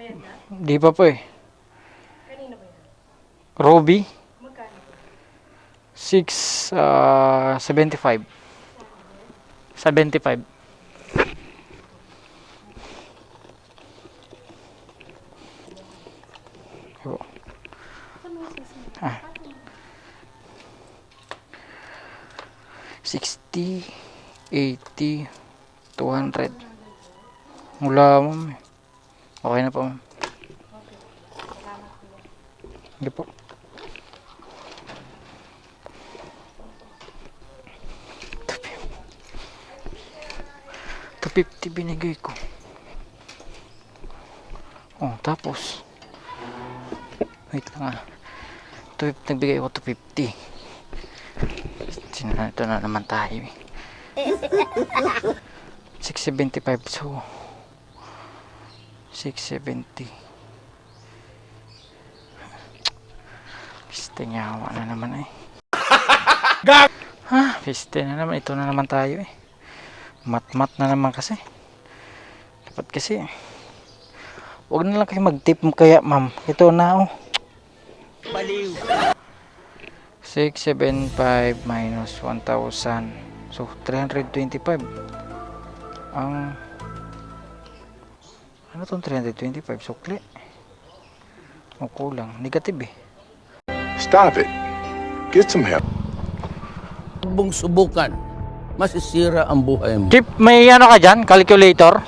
Bayad na? Di pa po eh. Kanina ba yan? Roby, Magkano? 6, uh, 75. 75. Oh. Ah. 60, 80, 200. Wala ma'am. Okay na po ma'am. Hindi po. Ito 50 binigay ko. Oh, tapos. Wait lang ah. Ito, nagbigay ako to 50. Sino na ito na naman tayo eh. 675 so 670 Piste nyawa na naman eh. Ha, piste na naman. Ito na naman tayo eh. Mat-mat na naman kasi. Dapat kasi. Huwag na lang kayo mag-tip kaya ma'am. Ito na oh. Baliw. 675 minus 1,000. So, 325. Ang... Ano tong 325? Sukli. O kulang. Negative eh. Stop it. Get some help. Huwag mong subukan. Masisira ang buhay mo. Chip, may ano ka dyan? Calculator?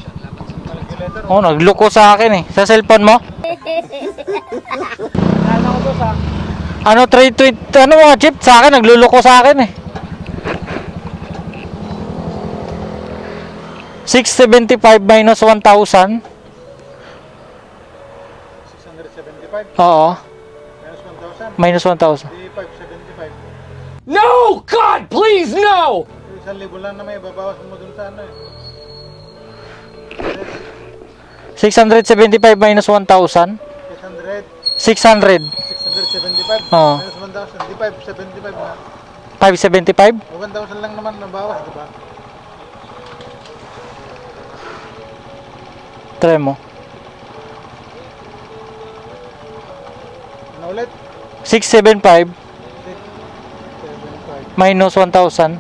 Oh, nagloko sa akin eh. Sa cellphone mo? Ano, 320, ano mga chip sa akin? Nagluloko sa akin eh. 675 minus 1,000. 675 Oo. minus 1,000, Minus 1,000. di 575. No! God, please, no! Isang libo lang na may babawas mo dun sa ano eh. 675 minus 1,000. 600, 600. 675 Oo. minus 1,000, di 575 na. 575. O 1,000 lang naman nabawas, di ba? Try mo. Ano ulit? 675 675. minus 1,000.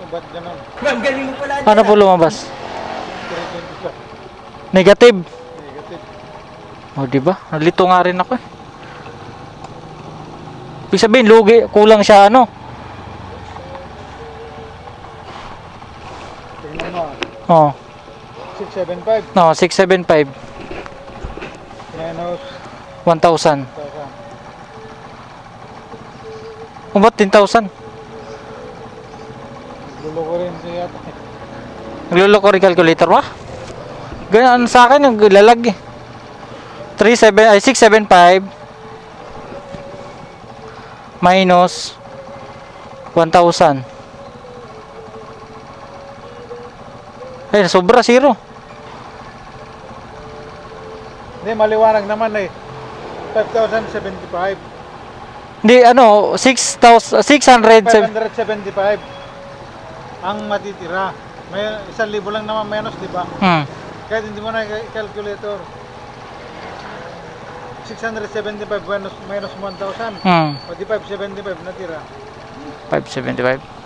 O, ba't ganun? Ang galing mo pala. Ano po lumabas? 325. Negative. Negative. O, di ba? Nalito nga rin ako eh. Ibig sabihin, lugi. Kulang siya ano. Tingnan mo. Oh, 675 no, 675. minus 1,000. 1,000. O, ba't 10,000? Luloko rin siya yata. Nagluloko rin calculator ba? Ganyan sa akin, naglalag eh. 37, ay 675 minus 1,000. Ay, sobra, zero. Hindi, maliwanag naman eh. 5,075. Hindi, ano, 6,000, 600, 575 ang matitira. May isang libo lang naman menos, di ba? hmm, Kahit hindi mo na i-calculator. 675 minus, minus 1,000. hmm, O di 575 natira. 575.